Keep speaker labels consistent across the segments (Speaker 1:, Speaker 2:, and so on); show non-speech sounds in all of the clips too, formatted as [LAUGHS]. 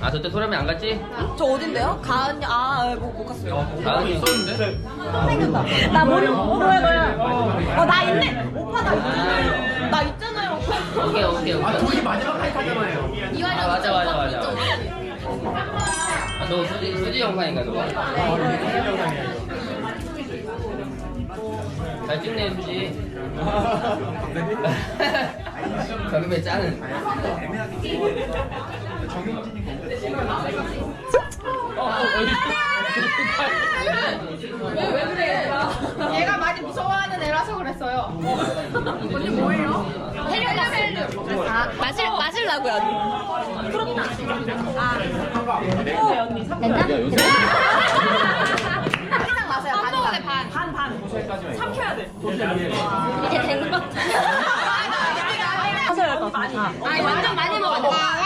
Speaker 1: 아 저때 소라미 안 갔지?
Speaker 2: 저 어딘데요? 가은이 아못 못 갔어요.
Speaker 1: 나은이 있었는데?
Speaker 2: 나 머리 뭐야 뭐야. 어나 있네. 오빠 나 있잖아요. 나 있잖아요. 오빠.
Speaker 1: 오케이 오케이 오케이 아
Speaker 3: 우리 마지막 하이잖아요
Speaker 1: 아 맞아 맞아 맞아 아, 너 수지 수지 영상인가 그거? 잘 찍네 MG [LAUGHS] 저금
Speaker 4: 왜, 왜 그래? 얘가 많이 무서워하는 애라서 그랬어요. 언니 뭐예요? 헬륨, 헬륨.
Speaker 2: 아 마실 마실라고요. 부럽다. 아. 어 언니 됐나? 항상 마셔요. 반 먹어야 반. 반 반. 삼켜야 돼. 이제 된 거. 마셔야 할것 같아. 아 완전 많이 먹어. 다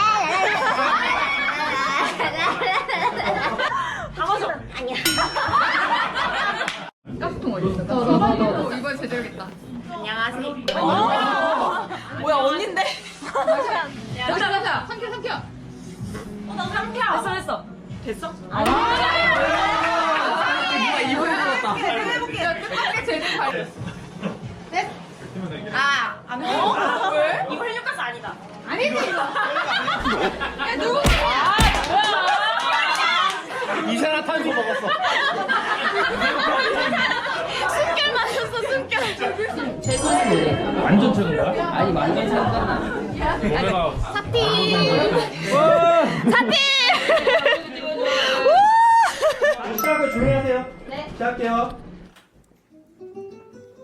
Speaker 2: 마셔. 아니야.
Speaker 4: 가스통 어디 있어? 너, 너, 너. 이번에 제대로겠다.
Speaker 2: 안녕하세요. 어? 뭐야 언니인데?
Speaker 4: 가자, 가자. 삼켜, 삼켜.
Speaker 2: 나 삼켜. 됐어 됐어. 됐어? 아.
Speaker 4: 이번에 들었다. 야, 끝까지 제대로 갈. 넷. 아, 안 해?
Speaker 2: 어? 왜? 이거 헬륨가스 아니다.
Speaker 4: 아니지. [LAUGHS] 야, 누구?
Speaker 3: 이산화 탄소 먹었어
Speaker 2: 숨결 마셨어 숨결.
Speaker 3: 완전 최고인 거야?
Speaker 1: 아니 완전 상관나
Speaker 3: 내가
Speaker 2: 사티. 사티.
Speaker 5: 시작을 조용히 하세요. 네. 시작할게요.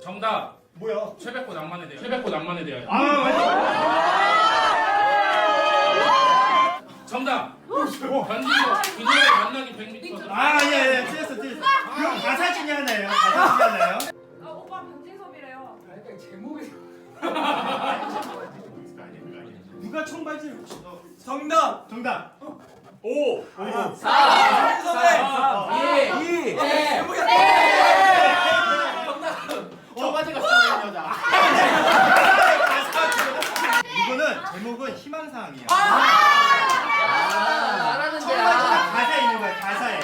Speaker 6: 정답
Speaker 5: 뭐야?
Speaker 6: 최백호 낭만에 대해 최백호 낭만에 대해
Speaker 5: 아, 맞아.
Speaker 6: 정답 변진호 그녀의 만나기 100m
Speaker 5: 아, 아니야, 아니야. 틀렸어, 틀렸어. 그럼 가사 중에 하나예요. 가사 중에 하나예요. 누가 청바지 혹시 너? 정답. 정답. 오. 오. 사. 선배. 이. 청바지가 쓰는 여자. [LAUGHS] 이거는 제목은 희망사항이야.
Speaker 1: 말하는데
Speaker 5: 가사에 있는 거야, 가사에.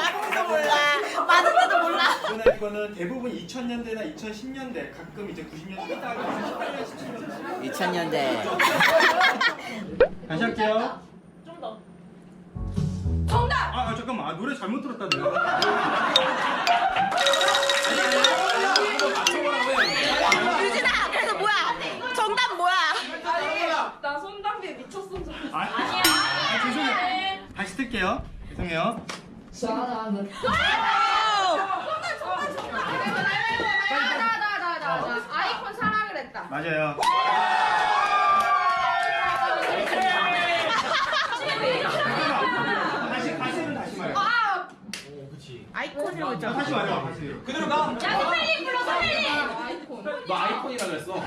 Speaker 2: 맞을지도 몰라. 맞을지도 몰라.
Speaker 5: 이 거는, 이거는 대부분 2000년대나 2010년대, 가끔 이제 90년대 하다가 18년, 17년.
Speaker 1: 2000년대
Speaker 5: 다시 할게요.
Speaker 2: 좀 더.
Speaker 5: 아, 아 잠깐만. 아, 노래 잘못 들었다 내가. [LAUGHS]
Speaker 2: 유진아 그래서 뭐야? 정답 뭐야?
Speaker 4: 나 손담비에 미쳤어.
Speaker 5: 아, 아니야. 아, 죄송해요. 다시 틀게요. 죄송해요.
Speaker 4: 나나나나 아이폰 사랑을 했다.
Speaker 5: 맞아요. 다시 다시는 다시 말해.
Speaker 4: 아,
Speaker 5: 아이콘이라고 했잖아. 다시 말해. 다시. 그대로 가.
Speaker 4: 야 선배님 불러. 아이폰.
Speaker 6: 너 아이폰이라 그랬어
Speaker 5: 오.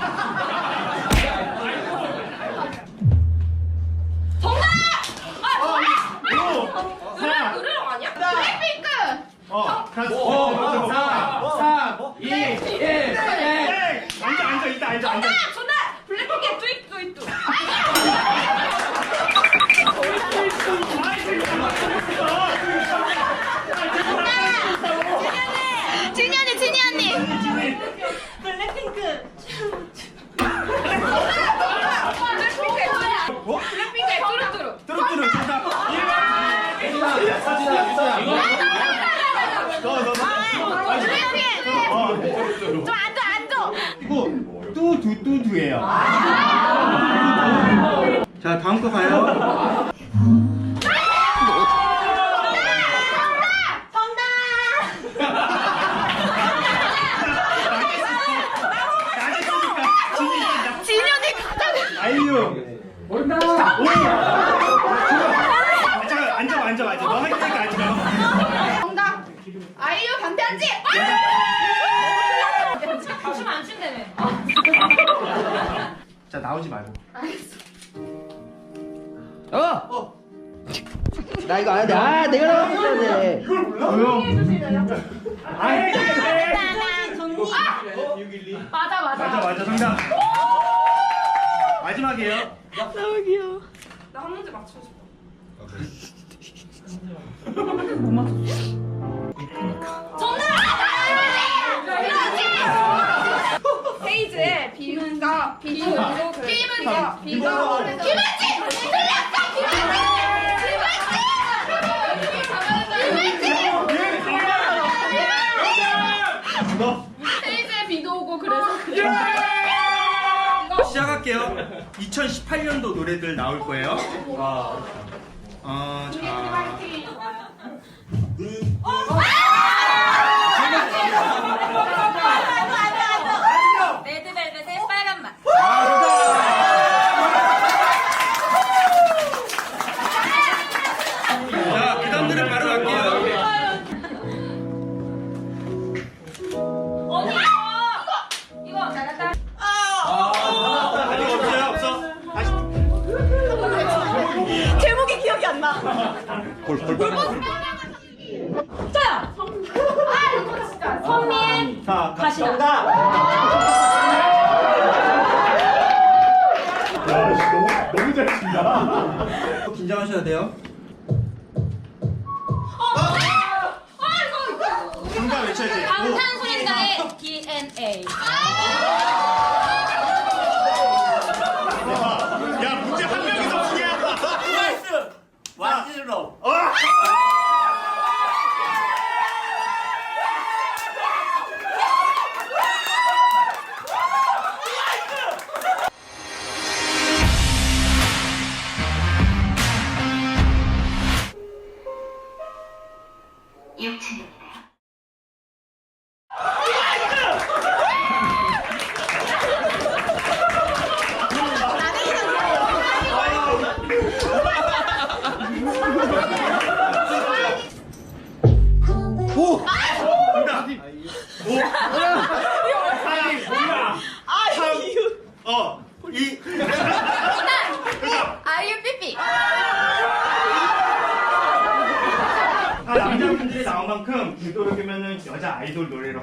Speaker 5: 사.
Speaker 4: 노래랑 아니야? 블랙핑크.
Speaker 5: 어. 다시.
Speaker 3: 오, 사, 사, 이, 일, 땡.
Speaker 5: 네. 앉아 앉아.
Speaker 4: 정답. 블랙핑크의 뚜이뚜이뚜.
Speaker 2: 진이 언니 진이 언니.
Speaker 4: 블랙핑크의.
Speaker 5: 뭐?
Speaker 4: 뚜루뚜루.
Speaker 5: 뚜루뚜루 정답. 너너. 어.
Speaker 2: 좀 앉아 앉아.
Speaker 5: 이거 뚜두뚜두예요. 자 다음 거 가요. 나겠습니까?
Speaker 2: 진이 언니 갑자기.
Speaker 5: 아이유. 모른다. 오. 앉아 앉아 앉아 앉아. 너 하니까 앉아.
Speaker 4: 정답. 아이유 방탄지. 춤안 춘다며.
Speaker 5: 자 나오지 말고.
Speaker 1: 어! 나 이거 안 돼 아 내가 돼
Speaker 5: 이걸 몰라? 왜요? 아, 해, 해, 해.
Speaker 2: 나나 정리.
Speaker 4: 맞아 맞아.
Speaker 5: 맞아 맞아 정답. 마지막이에요.
Speaker 7: 너무 귀여워.
Speaker 8: 나 한 문제 맞추고 싶어. 페이지에 비문가 비문으로 비도 오고 그래서
Speaker 5: 시작할게요. 2018년도 노래들 나올 거예요. 어, 자. [LAUGHS] 긴장하셔야 돼요.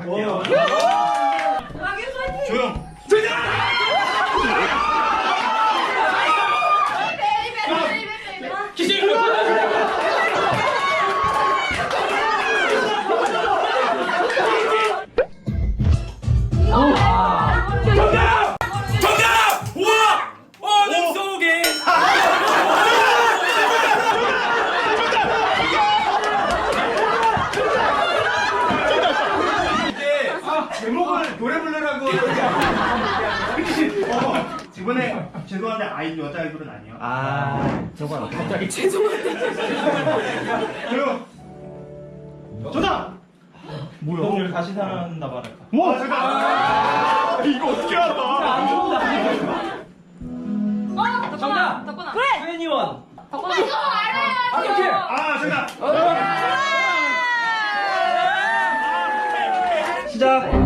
Speaker 5: 할게요. 조용.
Speaker 6: 키싱!
Speaker 5: 아이 여자 아이돌은 아니에요.
Speaker 9: 아 저거 갑자기
Speaker 5: 조용. 정답.
Speaker 9: 뭐야? 다시 살아난다 말할까?
Speaker 5: 뭐? 잠깐. 이거 어떻게 알아?
Speaker 7: 정답. 덕분아. 그래.
Speaker 9: 트웬티원.
Speaker 7: 덕분아. 이거 알아요.
Speaker 9: 이렇게.
Speaker 5: 아, 잠깐.
Speaker 9: 시작.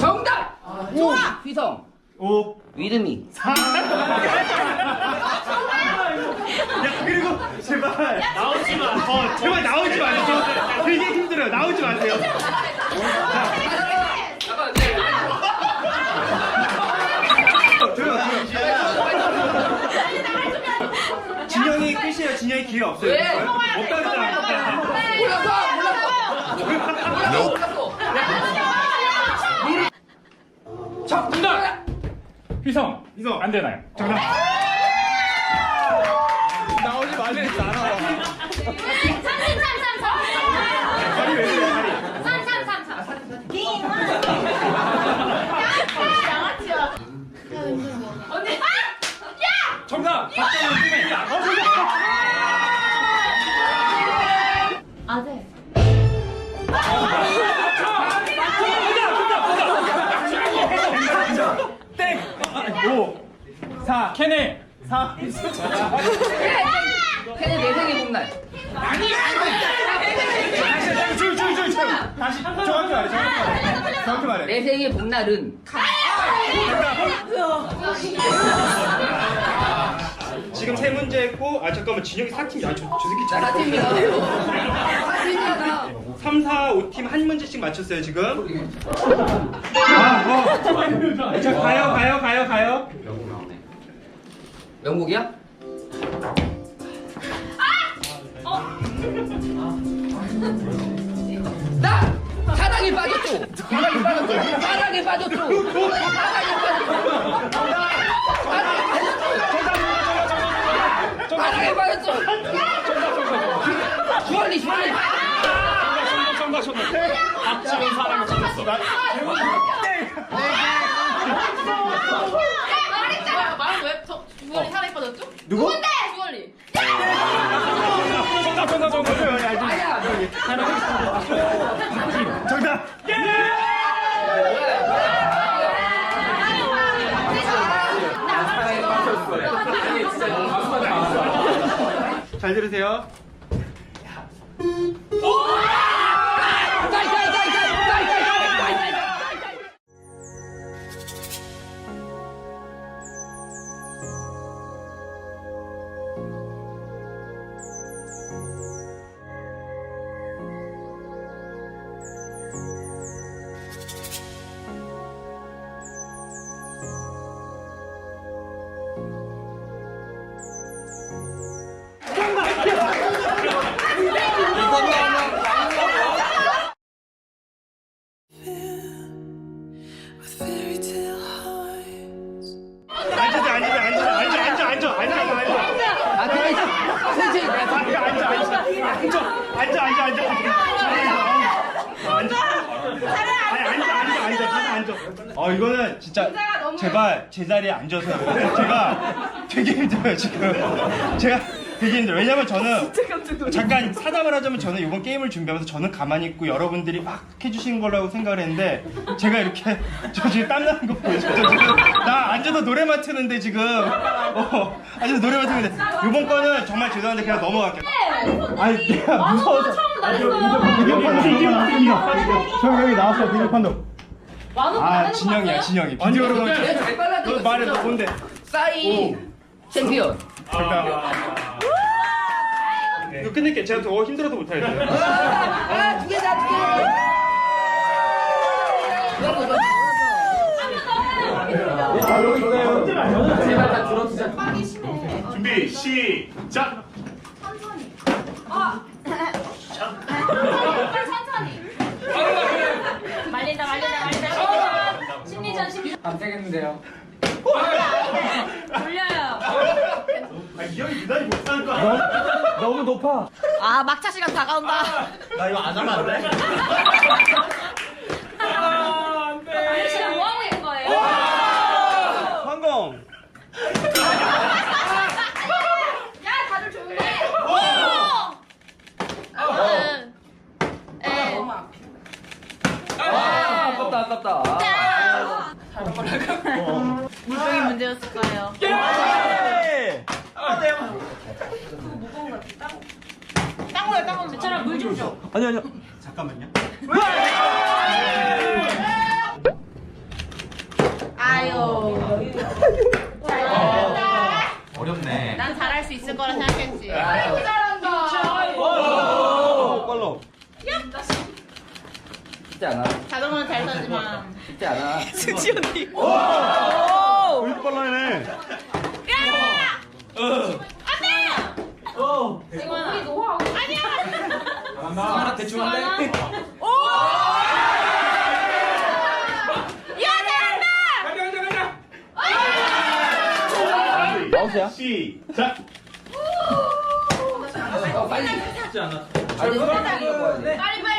Speaker 1: 정답! 좋아! 휘성
Speaker 5: 오.
Speaker 9: 위드미.
Speaker 5: 야 그리고 제발 나오지 마. 어 제발 나오지 마세요. 되게 힘들어요. 나오지 마세요. 조용. 진영이 끝이에요. 진영이 기회 없어요.
Speaker 1: 왜?
Speaker 5: 없다 그러잖아. 없다.
Speaker 1: 몰랐어 몰랐어
Speaker 6: 자, 정답! 휘성!
Speaker 5: 이성
Speaker 6: 안 되나요?
Speaker 5: 정답. 다시 정확히 말해. 정확히 말해. 정확히 말해.
Speaker 1: 내 생일 복날은.
Speaker 5: 지금 세 문제 했고 아 잠깐만 진영이 4팀 야저 저 새끼
Speaker 1: 사팀이야. 사팀이야.
Speaker 5: 3, 4, 5팀 한 문제씩 맞췄어요 지금 아, 어. 자 가요 가요 가요 가요
Speaker 1: 영국이야? 나 사랑에 빠졌죠. 사랑에 빠졌죠. 사랑에 빠졌죠. 사랑에 빠졌죠. 사랑에 빠졌죠. 주얼리 주얼리.
Speaker 6: 박지원 사랑에 빠졌어.
Speaker 7: 말했잖아. 말은 왜? 저 주얼리 살아 빠졌죠?
Speaker 5: 누구?
Speaker 7: 누군데? 주얼리.
Speaker 6: 정답 정답 정답.
Speaker 1: 아니야.
Speaker 5: 정답 왜냐면 저는 잠깐 사담을 하자면 저는 이번 게임을 준비하면서 저는 가만히 있고 여러분들이 막 해주신 거라고 생각을 했는데 제가 이렇게 [LAUGHS] 저 지금 땀나는 거? 저 지금 나 앉아서 노래만 트는데 지금. 어 앉아서 노래만 트는데 이번 거는 정말 죄송한데 그냥 넘어갈게요. 아니 내가 무서워서 비디오 판독 형 여기 나왔어 비디오 판독. 아 진영이야 진영이. 비디오로 보면
Speaker 1: 내가 잘 빨랐던 너거
Speaker 5: 말해 너. 뭔데?
Speaker 1: 싸이 챔피언.
Speaker 5: 잠깐 이거 끝낼게 제가 더 힘들어서 못하겠어요
Speaker 1: 아, 두 개다, 두 개. 이거, 이거. 제발 다 들어주자.
Speaker 3: 준비 시작.
Speaker 2: 말린다 말린다 말린다. 심리전 심리전.
Speaker 1: 안 되겠는데요.
Speaker 2: 돌려요.
Speaker 5: 아이 형이 유난히 못하는 거 알아?
Speaker 6: 너무 높아.
Speaker 2: 아 막차 시간 다가온다.
Speaker 5: 나 이거 안 하면 안 돼?
Speaker 2: 이 시간 뭐 하고 있는 거예요?
Speaker 5: 성공
Speaker 7: 야 다들 조용해. 응. 에.
Speaker 1: 아, 아깝다, 아깝다.
Speaker 2: 물병이 문제였을까요? 좀 무거운 거 같아. 땅. 땅으로 땅으로. 제철아 물좀 줘.
Speaker 5: 아니 아니. 잠깐만요.
Speaker 2: 아유. 잘한다.
Speaker 3: 어렵네.
Speaker 2: 난 잘할 수 있을 거라 생각했지. 아이고 잘한다.
Speaker 5: 빨로.
Speaker 1: 쉽지 않아.
Speaker 2: 자동으로 잘 서지만.
Speaker 1: 쉽지 않아.
Speaker 5: 수지 언니. 오! 왜 이렇게 빨라네.
Speaker 2: 야! 어. 어. 지금 우리
Speaker 6: 노하우. 하나 대충 할래? 오! 야, 잘한다! 가자 가자 가자.
Speaker 5: 마우스야?
Speaker 3: 시작.
Speaker 1: 오! 아, 아, 빨리.
Speaker 6: 쉽지 않아.
Speaker 1: 아, 빨리
Speaker 7: 빨리.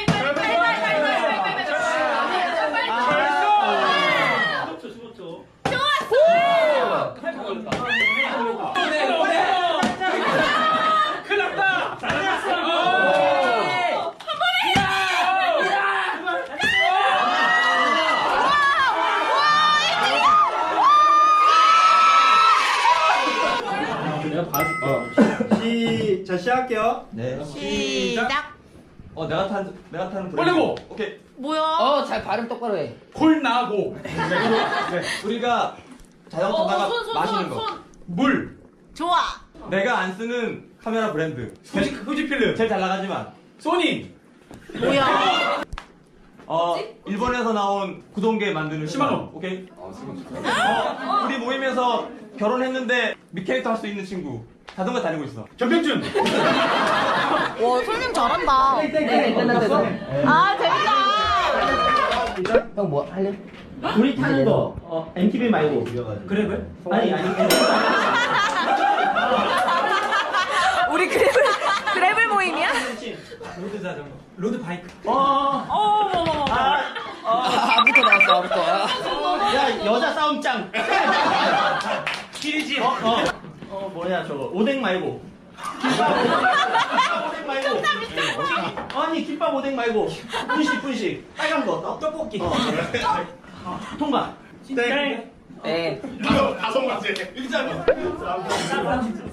Speaker 5: 할게요
Speaker 2: 시작.
Speaker 9: 어 내가 탄 내가 타는 브레이크.
Speaker 6: 올리고.
Speaker 9: 오케이.
Speaker 2: 뭐야?
Speaker 1: 어, 잘 발음 똑바로 해.
Speaker 6: 콜나고
Speaker 9: 우리가 자전거 타다가 마시는 거.
Speaker 6: 물.
Speaker 2: 좋아.
Speaker 9: 내가 안 쓰는 카메라 브랜드.
Speaker 6: 후지 후지필름.
Speaker 9: 제일 잘 나가지만.
Speaker 6: 소니.
Speaker 9: 어, 일본에서 나온 구동계 만드는
Speaker 6: 시마노.
Speaker 9: 오케이? 어, 우리 모임에서 결혼했는데 미캐릭터 할 수 있는 친구. 자전거 다니고 있어.
Speaker 6: 정병준.
Speaker 7: 와 설명 잘한다.
Speaker 1: 네, 끝났어.
Speaker 7: 아 재밌다.
Speaker 1: 형 뭐 할래?
Speaker 9: 우리 타는 거, 어, MTB 말고. 그래블? 아니, 아니. [LAUGHS]
Speaker 7: 우리 그래블 그래블 모임이야?
Speaker 9: 로드 자전거. 로드 바이크. 어,
Speaker 7: 어머머머.
Speaker 9: 아,
Speaker 1: 아부터 나왔어, 아부터. 아.
Speaker 9: 야, 여자 싸움 짱. 키리지. 어, 어. 어, 뭐냐, 저거. 오뎅 말고. 김밥 오뎅 말고. 아니, 김밥 오뎅 말고. 분식, 분식. 빨간 거. 어, 떡볶이. 어. 통과. 땡.
Speaker 1: 네.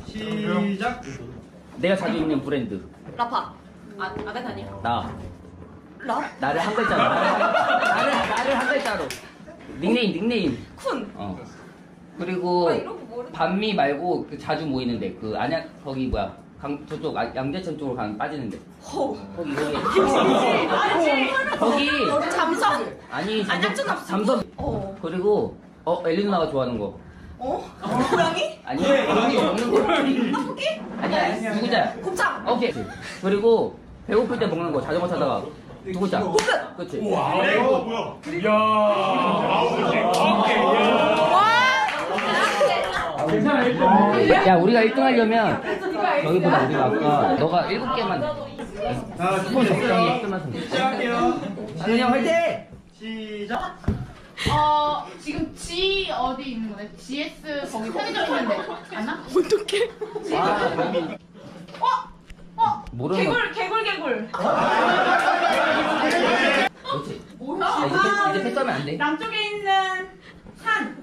Speaker 9: 시작.
Speaker 1: 내가 자주 입는 브랜드.
Speaker 7: 라파. 아 아데타니.
Speaker 1: 나.
Speaker 7: 라?
Speaker 1: 나를 한 글자로. 나를, 나를 한 글자로. 닉네임, 닉네임.
Speaker 7: 쿤.
Speaker 1: 어. 그리고
Speaker 7: 아, 이런
Speaker 1: 반미 말고 그 자주 모이는데 그 안양 거기 뭐야 강 저쪽 아, 양재천 쪽으로 가면 빠지는데
Speaker 7: 호.
Speaker 1: 거기 거기. 거기
Speaker 7: 잠성.
Speaker 1: 아니
Speaker 7: 안양천
Speaker 1: 잠-
Speaker 7: 앞-
Speaker 1: 잠섬
Speaker 7: 어.
Speaker 1: 그리고 어 엘리 누나가 좋아하는 거
Speaker 7: 어? 고양이?
Speaker 1: 아니 고양이 먹는 거
Speaker 7: 떡볶이?
Speaker 1: 아니야 누구자
Speaker 7: 곱창.
Speaker 1: 오케이 그리고 배고플 때 먹는 거 자전거 타다가 누구자
Speaker 7: 볶음.
Speaker 1: 그치
Speaker 9: 와, 뭐야.
Speaker 6: 괜찮아.
Speaker 1: 야 우리가 1등 하려면 너희보다 우리가 아까 너가 7개만
Speaker 9: 자,
Speaker 1: 스폰 적당히
Speaker 9: 시작할게요.
Speaker 1: 안녕 화이팅!
Speaker 9: 시작.
Speaker 4: 어 지금 G 어디 있는 거네? GS 거기 편의점 있는데 맞나? 어? 어?
Speaker 1: 모르는 거
Speaker 7: 개굴 개굴 개굴.
Speaker 1: 그렇지
Speaker 7: 뭐야?
Speaker 1: 야, 이제, 이제 패싸면 안돼
Speaker 7: 남쪽에 있는 산.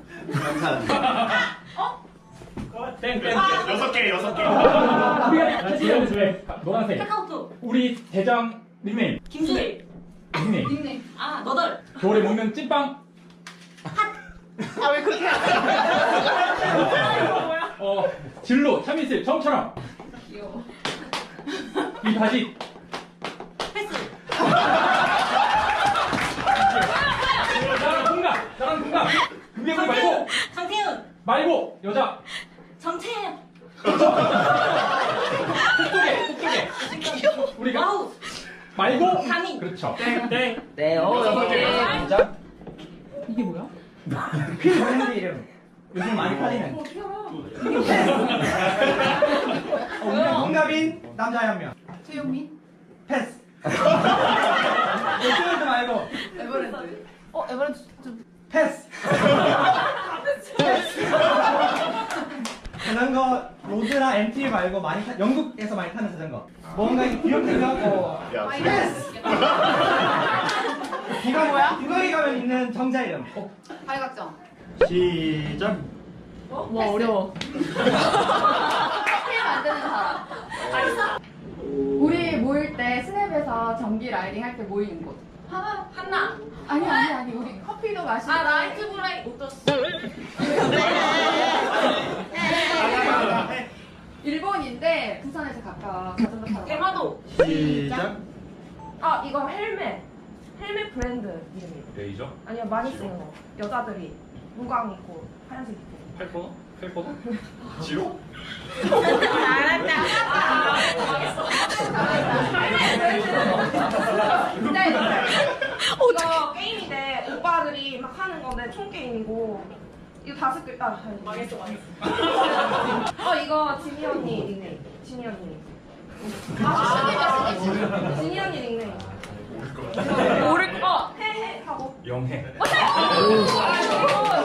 Speaker 6: 땡 땡.
Speaker 3: 여섯 개 여섯 개
Speaker 6: 우리가 같이 알려줄래? 노란색.
Speaker 7: 카카오톡.
Speaker 6: 우리 대장 닉네임.
Speaker 7: 김수희.
Speaker 6: 닉네임.
Speaker 4: 닉네임
Speaker 7: 아 너덜.
Speaker 6: 겨울에 먹는 찐빵.
Speaker 4: 아 왜 그렇게 [LAUGHS]
Speaker 6: 어 진로 참이슬 처음처럼.
Speaker 4: 귀여워
Speaker 6: 이 바지.
Speaker 7: 패스.
Speaker 6: 나랑 동갑. 나랑 동갑. 금괴물 말고
Speaker 7: 정태훈.
Speaker 6: 말고 여자.
Speaker 7: 정채연.
Speaker 6: 똑똑해 똑똑해. 우리가
Speaker 7: 와우.
Speaker 6: 말고
Speaker 7: 강인.
Speaker 6: 그렇죠. 땡.
Speaker 1: 네, 어, 여섯 개.
Speaker 6: 자.
Speaker 7: 이게 뭐야?
Speaker 9: 그 브랜드 이름. 요즘 많이 팔리는. 어, 동갑인 남자 한 명.
Speaker 4: 최용민
Speaker 9: 패스. [LAUGHS] 요즘도 말고
Speaker 4: 에버랜드 어 에버랜드 좀
Speaker 9: 패스. 자전거 로드나 MT 말고 많이 타, 영국에서 많이 타는 자전거. 뭔가 이렇게 귀엽게 생각하고 패스. 이거 뭐야? 이거에 가면 있는 정자 이름.
Speaker 4: 발각정
Speaker 9: 시작.
Speaker 7: 와 어려워.
Speaker 4: 커피 만드는 사람 우리 모일 때 스냅에서 전기 라이딩 할 때 모이는 곳
Speaker 7: 하나 한나.
Speaker 4: 아니 아니 아니 우리 커피도 마시고
Speaker 7: 아 라이트 브레이 오토스.
Speaker 4: 일본인데 부산에서 가까워 자전거 타러 가.
Speaker 7: 대마도.
Speaker 9: 시작.
Speaker 8: 아 이거 헬멧 헬멧 브랜드 이름이에요
Speaker 6: 레이저.
Speaker 8: 아니요 많이 쓰는 거 여자들이 무광 있고 하얀색 있고
Speaker 6: 펠코너. 펠코너.
Speaker 3: 지로? [LAUGHS]
Speaker 8: 이거 게임인데 오빠들이 막 하는 건데 총 게임이고 이거 다섯 글자 아, 망했어 망했어. [LAUGHS] 어 이거 지니 언니 닉네임. 지니 언니 아 지니 언니 닉네임. 모를 거. 해 해 하고.
Speaker 6: 영해.
Speaker 8: 그리고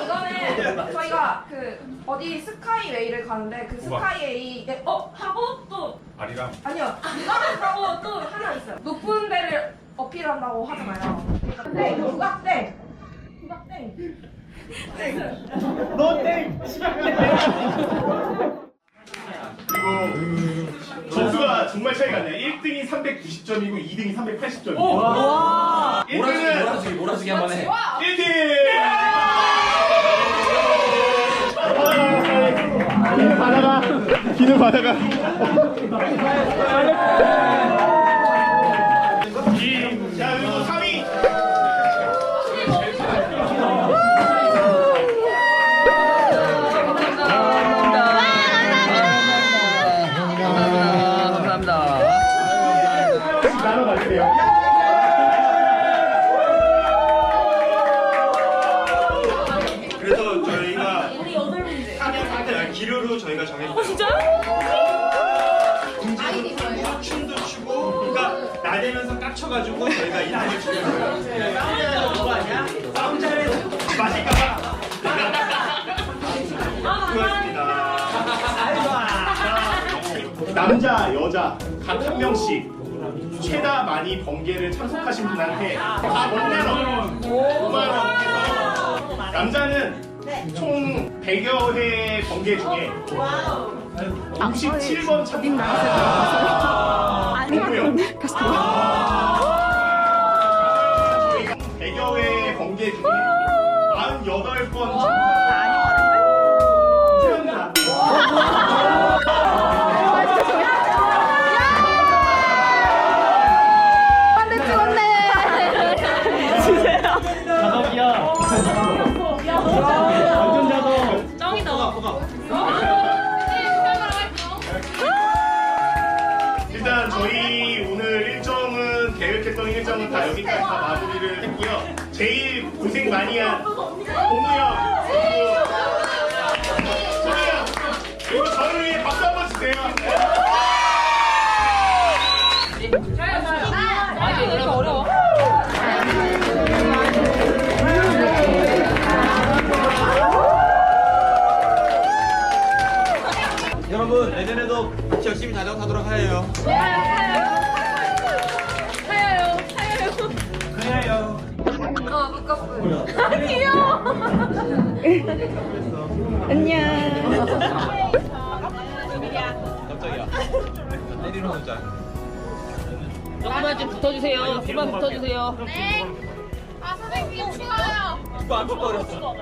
Speaker 8: 이거는 저희가 그 어디 스카이웨이를 가는데 그
Speaker 6: 우와.
Speaker 8: 스카이웨이 네, 어 하고 또
Speaker 6: 아리랑.
Speaker 8: 아니요. 이거는 하고 또 하나 있어요. 높은 데를 어필한다고 하잖아요. 네. 누각땡 누각땡
Speaker 9: 너 땡.
Speaker 3: 그리고 점수가 정말 차이가 나요 1등이 390점이고 2등이 380점이에요
Speaker 6: 오!
Speaker 3: 1등은
Speaker 6: 몰아주기 몰아주기 한번 해.
Speaker 3: 1팀! 받아가 비는 바다가. 한 명씩 최다 많이 번개를 참석하신 분한테 다 5만 원, 5만 원. 남자는 총 100여 회 번개 중에 57번 참석하셨습니다. 누구요? 100여 회 번개 중에 48번 참석
Speaker 5: 같이 열심히 자전하도록 하여요. 내리러 오자.
Speaker 1: 조금만 좀 붙어주세요. 조금만 붙어주세요.
Speaker 4: 아 선생님 추워요.
Speaker 5: 이거 안 꺾어렸어.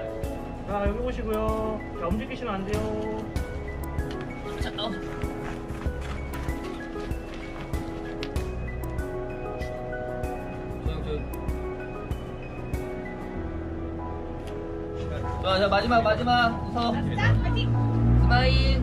Speaker 6: 자 여기 보시고요. 자 움직이시면 안 돼요.
Speaker 1: 자, 자 마지막 마지막 웃어. 스마일.